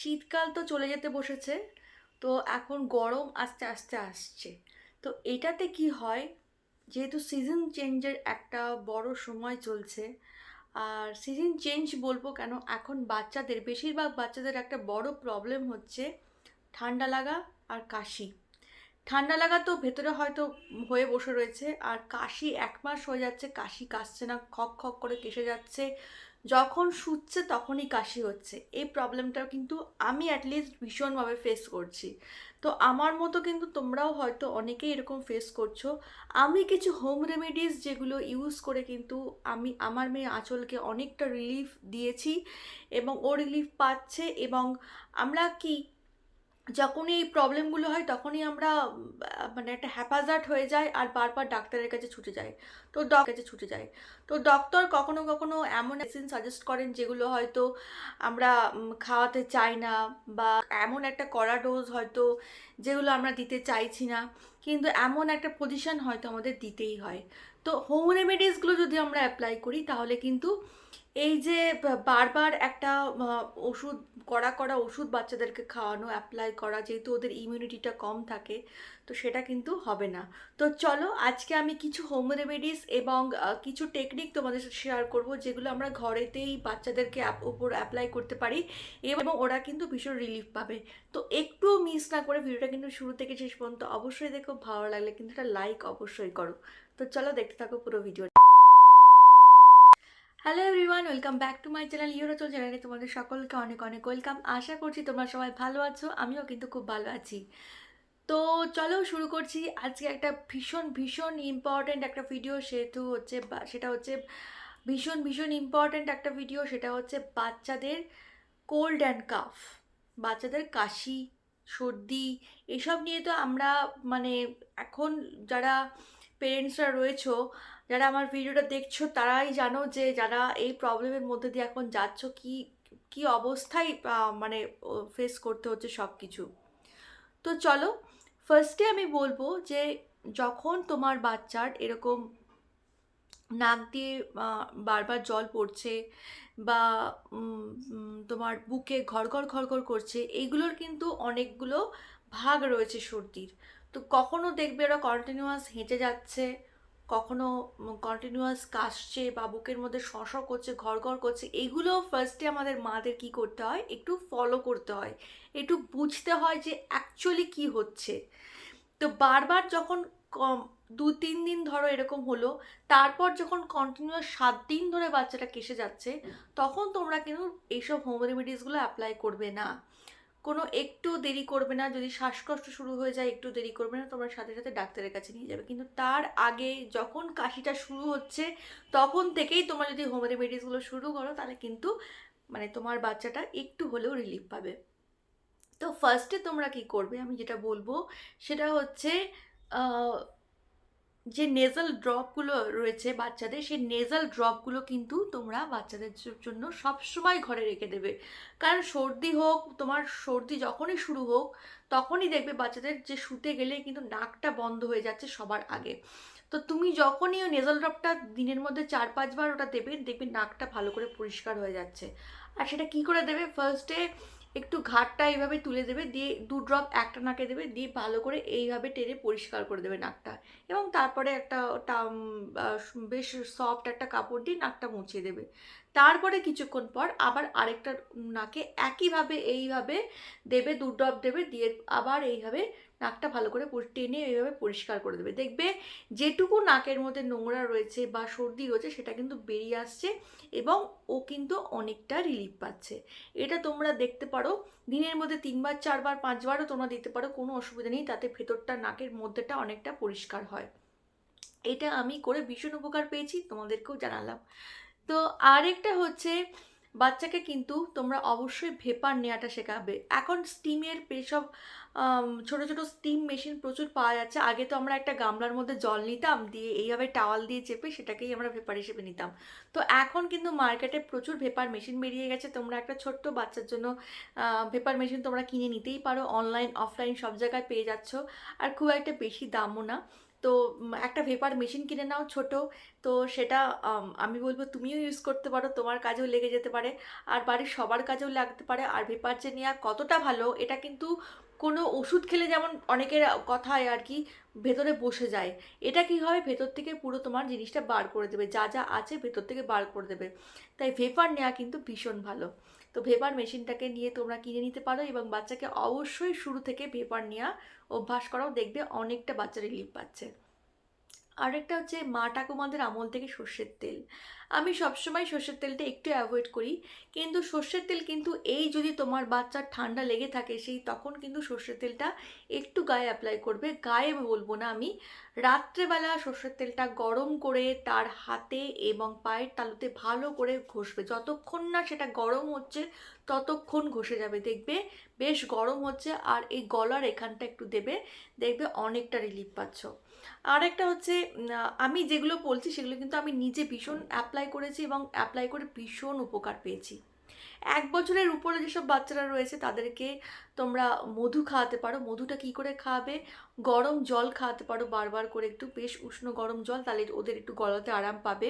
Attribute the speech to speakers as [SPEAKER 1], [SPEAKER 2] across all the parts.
[SPEAKER 1] শীতকাল তো চলে যেতে বসেছে, তো এখন গরম আস্তে আস্তে আসছে। তো এটাতে কি হয়? যেহেতু সিজন চেঞ্জের একটা বড় সময় চলছে, আর সিজন চেঞ্জ বলব কেন? এখন বাচ্চাদের, বেশিরভাগ বাচ্চাদের একটা বড় প্রবলেম হচ্ছে ঠান্ডা লাগা আর কাশি। ঠান্ডা লাগা তো ভেতরে হয়তো হয়ে বসে রয়েছে, আর কাশি এক মাস হয়ে যাচ্ছে, কাশি কাশছে না খক খক করে কেসে যাচ্ছে যখন শুচ্ছে তখনই কাশি হচ্ছে। এই প্রবলেমটাও কিন্তু আমি অ্যাটলিস্ট ভীষণভাবে ফেস করছি। তো আমার মতো কিন্তু তোমরাও হয়তো অনেকেই এরকম ফেস করছ। আমি কিছু হোম রেমেডিস যেগুলো ইউজ করে কিন্তু আমি, আমার মেয়ে আঁচলকে অনেকটা রিলিফ দিয়েছি এবং ও রিলিফ পাচ্ছে এবং আমরা কি যখনই এই প্রবলেমগুলো হয়, তখনই আমরা মানে একটা হ্যাপাজার্ট হয়ে যায় আর বারবার ডাক্তারের কাছে ছুটে যায় তো ডক কাছে ছুটে যায় তো ডক্টর কখনো কখনো এমন মেডিসিন সাজেস্ট করেন যেগুলো হয়তো আমরা খাওয়াতে চাই না বা এমন একটা কড়া ডোজ হয়তো যেগুলো আমরা দিতে চাইছি না, কিন্তু এমন একটা পজিশন হয়তো আমাদের দিতেই হয়। তো হোম রেমেডিসগুলো যদি আমরা অ্যাপ্লাই করি, তাহলে কিন্তু এই যে বারবার একটা ওষুধ, কড়া কড়া ওষুধ বাচ্চাদেরকে খাওয়ানো অ্যাপ্লাই করা, যেহেতু ওদের ইমিউনিটিটা কম থাকে, তো সেটা কিন্তু হবে না। তো চলো, আজকে আমি কিছু হোম রেমেডিস এবং কিছু টেকনিক তোমাদের সাথে শেয়ার করব, যেগুলো আমরা ঘরেতেই বাচ্চাদেরকে উপর অ্যাপ্লাই করতে পারি, এবং ওরা কিন্তু ভীষণ রিলিফ পাবে। তো একটু মিস না করে ভিডিওটা কিন্তু শুরু থেকে শেষ পর্যন্ত অবশ্যই দেখো, ভালো লাগলে কিন্তু একটা লাইক অবশ্যই করো। তো চলো, দেখতে থাকো পুরো video hello everyone welcome back to my channel ইউরোচল চ্যানেলে তোমাদের সকলকে অনেক অনেক ওয়েলকাম আশা করছি তোমরা সবাই ভালো আছো, আমিও কিন্তু খুব ভালো আছি। তো চলো শুরু করছি। আজকে একটা ভীষণ ভীষণ ইম্পর্ট্যান্ট একটা ভিডিও সেহেতু হচ্ছে সেটা হচ্ছে ভীষণ ভীষণ ইম্পর্ট্যান্ট একটা ভিডিও সেটা হচ্ছে বাচ্চাদের কোল্ড অ্যান্ড কাফ বাচ্চাদের কাশি, সর্দি, এসব নিয়ে তো আমরা মানে এখন যারা পেরেন্টসরা রয়েছো যারা আমার ভিডিওটা দেখছ, তারাই জানো যে যারা এই প্রবলেমের মধ্যে দিয়ে এখন যাচ্ছ, কি কি অবস্থায় মানে ফেস করতে হচ্ছে সব কিছু তো চলো ফার্স্টে আমি বলব যে যখন তোমার বাচ্চার এরকম নাক দিয়ে বারবার জল পড়ছে বা তোমার বুকে ঘরঘর ঘরঘর করছে এইগুলোর কিন্তু অনেকগুলো ভাগ রয়েছে সর্দির। তো কখনো দেখবে ওরা কন্টিনিউয়াস হেঁটে যাচ্ছে কখনো কন্টিনিউয়াস কাশছে বা বুকের মধ্যে শশ করছে ঘর ঘর করছে এইগুলো ফার্স্টে আমাদের মাদের কি করতে হয়? একটু ফলো করতে হয়। একটু বুঝতে হয় যে অ্যাকচুয়ালি কি হচ্ছে। তো বারবার যখন কম দু তিন দিন ধরো এরকম হলো তারপর যখন কন্টিনিউয়াস সাত দিন ধরে বাচ্চাটা কেসে যাচ্ছে তখন তোমরা কিন্তু এইসব হোম রেমেডিসগুলো অ্যাপ্লাই করবে না। কোনো একটু দেরি করবে না, যদি শ্বাসকষ্ট শুরু হয়ে যায় একটু দেরি করবে না, তোমরা সাথে সাথে ডাক্তারের কাছে নিয়ে যাবে। কিন্তু তার আগে যখন কাশিটা শুরু হচ্ছে, তখন থেকেই তোমরা যদি হোম রেমেডিসগুলো শুরু করো, তাহলে কিন্তু মানে তোমার বাচ্চাটা একটু হলেও রিলিফ পাবে। তো ফার্স্টে তোমরা কি করবে? আমি যেটা বলব, সেটা হচ্ছে যে নেজাল ড্রপগুলো রয়েছে বাচ্চাদের, সেই নেজাল ড্রপগুলো কিন্তু তোমরা বাচ্চাদের জন্য সবসময় ঘরে রেখে দেবে। কারণ সর্দি হোক, তোমার সর্দি যখনই শুরু হোক, তখনই দেখবে বাচ্চাদের যে শুতে গেলে কিন্তু নাকটা বন্ধ হয়ে যাচ্ছে সবার আগে। তো তুমি যখনই ওই নেজাল ড্রপটা দিনের মধ্যে চার পাঁচবার ওটা দেবে, দেখবে নাকটা ভালো করে পরিষ্কার হয়ে যাচ্ছে। আর সেটা কি করে দেবে? ফার্স্টে একটু ঘাটটা এইভাবে তুলে দেবে, দিয়ে দু ড্রপ একটা নাকে দেবে, দিয়ে ভালো করে এইভাবে টেনে পরিষ্কার করে দেবে নাকটা। এবং তারপরে একটা বেশ সফট একটা কাপড় দিয়ে নাকটা মুছিয়ে দেবে। তারপরে কিছুক্ষণ পর আবার আরেকটা নাকে একইভাবে, এইভাবে দেবে দু ড্রপ দেবে, দিয়ে আবার এইভাবে নাকটা ভালো করে টেনে এইভাবে পরিষ্কার করে দেবে। দেখবে যেটুকু নাকের মধ্যে নোংরা রয়েছে বা সর্দি রয়েছে সেটা কিন্তু বেরিয়ে আসছে এবং ও কিন্তু অনেকটা রিলিফ পাচ্ছে। এটা তোমরা দেখতে পারো। দিনের মধ্যে তিনবার, চারবার, পাঁচবারও তোমরা দিতে পারো, কোনো অসুবিধা নেই। তাতে ভেতরটা, নাকের মধ্যেটা অনেকটা পরিষ্কার হয়। এটা আমি করে ভীষণ উপকার পেয়েছি, তোমাদেরকেও জানালাম। তো আরেকটা হচ্ছে, বাচ্চাকে কিন্তু তোমরা অবশ্যই ভেপার নেওয়াটা শেখাবে। এখন স্টিমের সব ছোট ছোট স্টিম মেশিন প্রচুর পাওয়া যাচ্ছে। আগে তো আমরা একটা গামলার মধ্যে জল নিতাম, দিয়ে এইভাবে টাওয়াল দিয়ে চেপে সেটাকেই আমরা ভেপার হিসেবে নিতাম। তো এখন কিন্তু মার্কেটে প্রচুর ভেপার মেশিন বেরিয়ে গেছে। তোমরা একটা ছোট্ট বাচ্চার জন্য ভেপার মেশিন তোমরা কিনে নিতেই পারো। অনলাইন অফলাইন সব জায়গায় পেয়ে যাচ্ছ। আর খুব একটা বেশি দামও না। তো একটা ভেপার মেশিন কিনে নাও ছোট। তো সেটা, আমি বলব তুমিও ইউজ করতে পারো, তোমার কাজেও লেগে যেতে পারে। আর বাড়ির সবার কাজেও লাগতে পারে। আর ভেপার যে নেওয়া কতটা ভালো, এটা কিন্তু কোনো ওষুধ খেলে যেমন অনেকের কথায় আর কি ভেতরে বসে যায়। এটা কি হয়? ভেতর থেকে পুরো তোমার জিনিসটা বার করে দেবে। যা যা আছে ভেতর থেকে বার করে দেবে। তাই ভেপার নেওয়া কিন্তু ভীষণ ভালো। তো ভেপার মেশিনটাকে নিয়ে তোমরা কিনে নিতে পারো এবং বাচ্চাকে অবশ্যই শুরু থেকে ভেপার নেওয়া অভ্যাস করাও দেখবে অনেকটা বাচ্চা রিলিফ পাচ্ছে। আরেকটা হচ্ছে মা ঠাকুমাদের আমল থেকে সর্ষের তেল। আমি সবসময় সর্ষের তেলটা একটু অ্যাভয়েড করি। কিন্তু সর্ষের তেল কিন্তু এই যদি তোমার বাচ্চার ঠান্ডা লেগে থাকে, সেই তখন কিন্তু সর্ষের তেলটা একটু গায়ে অ্যাপ্লাই করবে। গায়ে বলব না আমি। রাত্রেবেলা সর্ষের তেলটা গরম করে তার হাতে এবং পায়ের তালুতে ভালো করে ঘষবে। যতক্ষণ না সেটা গরম হচ্ছে, ততক্ষণ ঘষে যাবে। দেখবে বেশ গরম হচ্ছে আর এই গলার এখানটা একটু দেবে। দেখবে অনেকটা রিলিফ পাচ্ছ। আর একটা হচ্ছে আমি যেগুলো বলছি সেগুলো কিন্তু আমি নিজে ভীষণ অ্যাপ্লাই করেছি এবং অ্যাপ্লাই করে ভীষণ উপকার পেয়েছি। এক বছরের উপরে যেসব বাচ্চারা রয়েছে তাদেরকে তোমরা মধু খাওয়াতে পারো। মধুটা কি করে খাওয়াবে গরম জল খাওয়াতে পারো বারবার করে একটু। বেশ উষ্ণ গরম জল, তাহলে ওদের একটু গলাতে আরাম পাবে।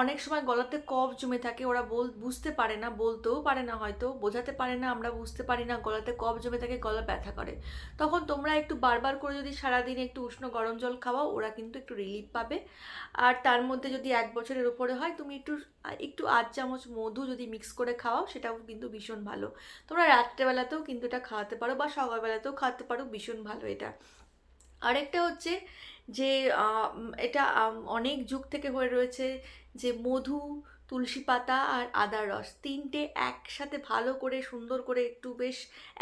[SPEAKER 1] অনেক সময় গলাতে কফ জমে থাকে, ওরা বল, বুঝতে পারে না, বলতেও পারে না হয়তো, বোঝাতে পারে না, আমরা বুঝতে পারি না, গলাতে কফ জমে থাকে, গলা ব্যথা করে। তখন তোমরা একটু বারবার করে যদি সারাদিন একটু উষ্ণ গরম জল খাওয়াও, ওরা কিন্তু একটু রিলিফ পাবে। আর তার মধ্যে যদি এক বছরের উপরে হয়, তুমি একটু একটু আধ চামচ মধু যদি মিক্স করে খাওয়াও, সেটাও কিন্তু ভীষণ ভালো। তোমরা রাত্রেবেলাতেও কিন্তু এটা খাওয়াতে পারো বা সকালবেলাতেও খাওয়াতে পারো, ভীষণ ভালো এটা। আরেকটা হচ্ছে যে এটা অনেক যুগ থেকে হয়ে রয়েছে যে মধু, তুলসী পাতা আর আদার রস তিনটে একসাথে ভালো করে, সুন্দর করে একটু বেশ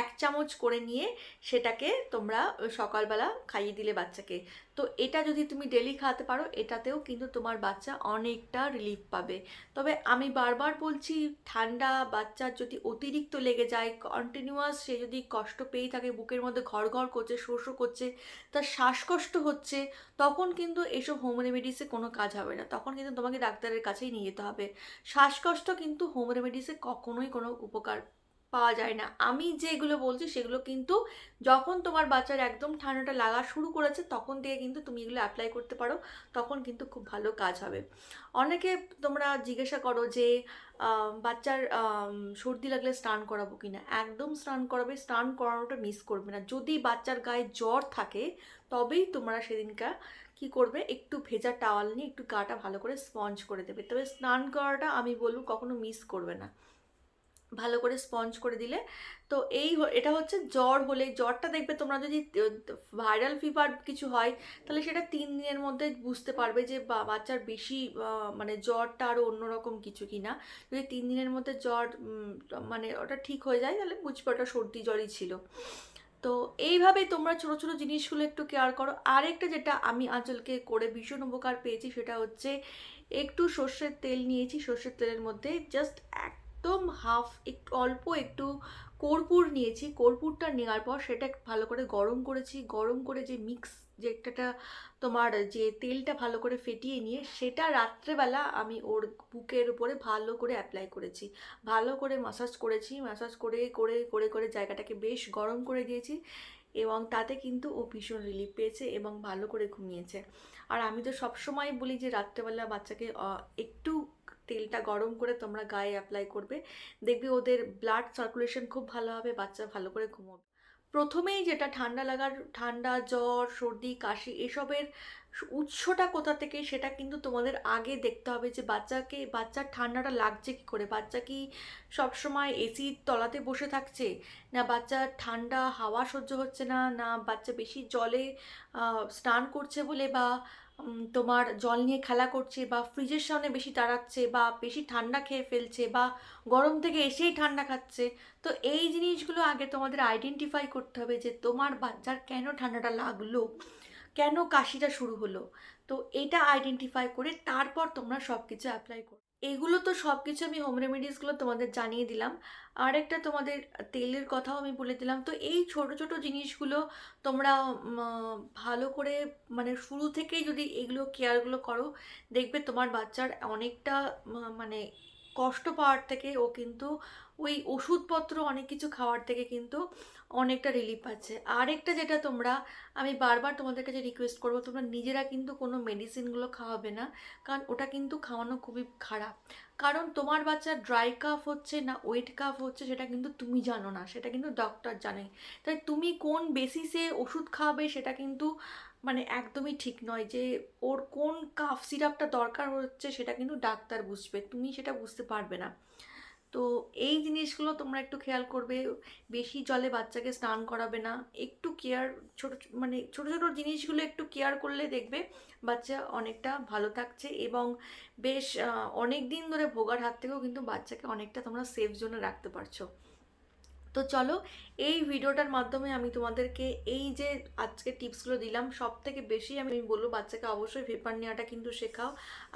[SPEAKER 1] এক চামচ করে নিয়ে সেটাকে তোমরা সকালবেলা খাইয়ে দিলে বাচ্চাকে। তো এটা যদি তুমি ডেলি খাওয়াতে পারো, এটাতেও কিন্তু তোমার বাচ্চা অনেকটা রিলিফ পাবে। তবে আমি বারবার বলছি, ঠান্ডা বাচ্চার যদি অতিরিক্ত লেগে যায় কন্টিনিউয়াস সে যদি কষ্ট পেয়েই থাকে, বুকের মধ্যে ঘর ঘর করছে শোষও করছে, তার শ্বাসকষ্ট হচ্ছে, তখন কিন্তু এসব হোম রেমেডিসে কোনো কাজ হবে না। তখন কিন্তু তোমাকে ডাক্তারের কাছেই নিয়ে যেতে হবে। শ্বাসকষ্ট কিন্তু হোম রেমেডিসে কখনোই কোনো উপকার পাওয়া যায় না। আমি যেগুলো বলছি সেগুলো কিন্তু যখন তোমার বাচ্চার একদম ঠান্ডাটা লাগা শুরু করেছে, তখন থেকে কিন্তু তুমি এগুলো অ্যাপ্লাই করতে পারো, তখন কিন্তু খুব ভালো কাজ হবে। অনেকে তোমরা জিজ্ঞাসা করো যে বাচ্চার সর্দি লাগলে স্নান করাবো কি না একদম স্নান করাবে, স্নান করানোটা মিস করবে না। যদি বাচ্চার গায়ে জ্বর থাকে, তবেই তোমরা সেদিনকার কি করবে? একটু ভেজা টাওয়াল নিয়ে একটু গাটা ভালো করে স্পঞ্জ করে দেবে। তবে স্নান করাটা আমি বলব কখনো মিস করবে না। ভালো করে স্পঞ্জ করে দিলে। তো এই এটা হচ্ছে জ্বর হলে, জ্বরটা দেখবে তোমরা যদি ভাইরাল ফিভার কিছু হয়, তাহলে সেটা তিন দিনের মধ্যে বুঝতে পারবে যে বাচ্চার বেশি মানে জ্বরটা আরও অন্যরকম কিছু কি না যদি তিন দিনের মধ্যে জ্বর মানে ওটা ঠিক হয়ে যায়, তাহলে বুঝবে ওটা সর্দি জ্বরই ছিল। তো এইভাবে তোমরা ছোটো ছোটো জিনিসগুলো একটু কেয়ার করো। আরেকটা যেটা আমি আঁচলকে করে ভীষণ উপকার পেয়েছি, সেটা হচ্ছে একটু সর্ষের তেল নিয়েছি। সর্ষের তেলের মধ্যে জাস্ট একদম হাফ একটু, অল্প একটু কর্পূর নিয়েছি। কর্পূরটা নেওয়ার পর সেটা ভালো করে গরম করেছি। গরম করে যে মিক্স যে একটা তোমার যে তেলটা ভালো করে ফেটিয়ে নিয়ে সেটা রাত্রেবেলা আমি ওর বুকের উপরে ভালো করে অ্যাপ্লাই করেছি। ভালো করে মাসাজ করেছি। মাসাজ করে করে করে করে জায়গাটাকে বেশ গরম করে দিয়েছি এবং তাতে কিন্তু ও ভীষণ রিলিফ পেয়েছে এবং ভালো করে ঘুমিয়েছে। আর আমি তো সবসময় বলি যে রাত্রেবেলা বাচ্চাকে একটু তেলটা গরম করে তোমরা গায়ে অ্যাপ্লাই করবে। দেখবে ওদের ব্লাড সার্কুলেশন খুব ভালো হবে, বাচ্চা ভালো করে ঘুমোবে। প্রথমেই যেটা ঠান্ডা লাগার, ঠান্ডা জ্বর, সর্দি, কাশি এসবের উৎসটা কোথা থেকে সেটা কিন্তু তোমাদের আগে দেখতে হবে যে বাচ্চাকে, বাচ্চার ঠান্ডাটা লাগছে কি করে? বাচ্চা কি সবসময় এসির তলাতে বসে থাকছে? না বাচ্চার ঠান্ডা হাওয়া সহ্য হচ্ছে না? না বাচ্চা বেশি জলে স্নান করছে বলে বা তোমার জল নিয়ে খেলা করছে বা ফ্রিজের সামনে বেশি তাড়াচ্ছে বা বেশি ঠান্ডা খেয়ে ফেলছে বা গরম থেকে এসেই ঠান্ডা খাচ্ছে, তো এই জিনিসগুলো আগে তোমাদের আইডেন্টিফাই করতে হবে যে তোমার বাচ্চার কেন ঠান্ডাটা লাগল, কেন কাশিটা শুরু হলো, তো এটা আইডেন্টিফাই করে তারপর তোমরা সব কিছু অ্যাপ্লাই করো। এগুলো তো সব কিছু আমি হোম রেমেডিসগুলো তোমাদের জানিয়ে দিলাম। আর একটা তোমাদের তেলের কথাও আমি বলে দিলাম। তো এই ছোট ছোট জিনিসগুলো তোমরা ভালো করে মানে শুরু থেকেই যদি এগুলো কেয়ারগুলো করো, দেখবে তোমার বাচ্চার অনেকটা মানে কষ্ট পাওয়ার থেকে ও কিন্তু ওই ওষুধপত্র অনেক কিছু খাওয়ার থেকে কিন্তু অনেকটা রিলিফ পাচ্ছে। আরেকটা যেটা তোমরা, আমি বারবার তোমাদের কাছে রিকোয়েস্ট করব, তোমরা নিজেরা কিন্তু কোনো মেডিসিনগুলো খাওয়াবে না, কারণ ওটা কিন্তু খাওয়ানো খুবই খারাপ। কারণ তোমার বাচ্চার ড্রাই কাফ হচ্ছে না ওয়েট কাফ হচ্ছে সেটা কিন্তু তুমি জানো না, সেটা কিন্তু ডক্টর জানে। তাই তুমি কোন বেসিসে ওষুধ খাওয়াবে সেটা কিন্তু মানে একদমই ঠিক নয় যে ওর কোন কাফ সিরাপটা দরকার হচ্ছে সেটা কিন্তু ডাক্তার বুঝবে, তুমি সেটা বুঝতে পারবে না। তো এই জিনিসগুলো তোমরা একটু খেয়াল করবে। বেশি জলে বাচ্চাকে স্নান করাবে না। একটু কেয়ার ছোট মানে ছোট ছোট জিনিসগুলো একটু কেয়ার করলে দেখবে বাচ্চা অনেকটা ভালো থাকছে এবং বেশ অনেক দিন ধরে ভোগার হাত থেকেও কিন্তু বাচ্চাকে অনেকটা তোমরা সেফ জোনে রাখতে পারছ। তো চলো, এই ভিডিওটার মাধ্যমে আমি তোমাদেরকে এই যে আজকে টিপসগুলো দিলাম সব থেকে বেশি আমি বলব বাচ্চাকে অবশ্যই ভেপার নেওয়াটা কিন্তু শেখাও।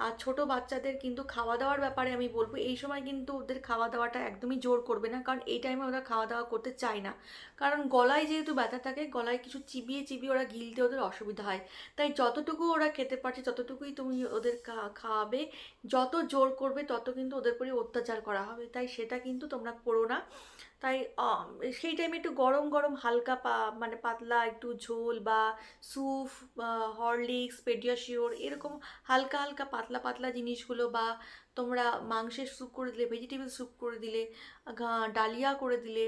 [SPEAKER 1] আর ছোট বাচ্চাদের কিন্তু খাওয়া দাওয়ার ব্যাপারে আমি বলব, এই সময় কিন্তু ওদের খাওয়া দাওয়াটা একদমই জোর করবে না, কারণ এই টাইমে ওরা খাওয়া দাওয়া করতে চায় না। কারণ গলায় যেহেতু ব্যথা থাকে, গলায় কিছু চিবিয়ে চিবিয়ে ওরা গিলতে ওদের অসুবিধা হয়। তাই যতটুকু ওরা খেতে পারছে ততটুকুই তুমি ওদের খাওয়াবে, যত জোর করবে, তত কিন্তু ওদের উপরে অত্যাচার করা হবে। তাই সেটা কিন্তু তোমরা করো না। তাই সেই টাইমে একটু গরম গরম হালকা পা মানে পাতলা একটু ঝোল বা স্যুপ হরলিক্স পেডিয়াশিওর এরকম হালকা হালকা পাতলা পাতলা জিনিসগুলো বা তোমরা মাংসের স্যুপ করে দিলে ভেজিটেবল স্যুপ করে দিলে ডালিয়া করে দিলে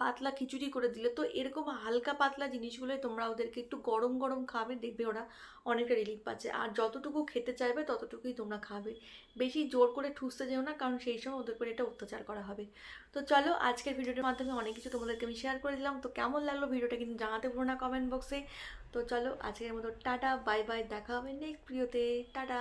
[SPEAKER 1] পাতলা খিচুড়ি করে দিলে। তো এরকম হালকা পাতলা জিনিসগুলোই তোমরা ওদেরকে একটু গরম গরম খাবে, দেখবে ওরা অনেকটা রিলিফ পাচ্ছে। আর যতটুকু খেতে চাইবে, ততটুকুই তোমরা খাবে। বেশি জোর করে ঠুসতে যেও না, কারণ সেই সময় ওদের উপরে এটা অত্যাচার করা হবে। তো চলো, আজকের ভিডিওটার মাধ্যমে অনেক কিছু তোমাদেরকে আমি শেয়ার করে দিলাম। তো কেমন লাগল ভিডিওটা কিন্তু জানাতে ভুলো না কমেন্ট বক্সে তো চলো, আজকের মতো টাটা বাই বাই দেখা হবে নেক্সট ভিডিওতে টাটা!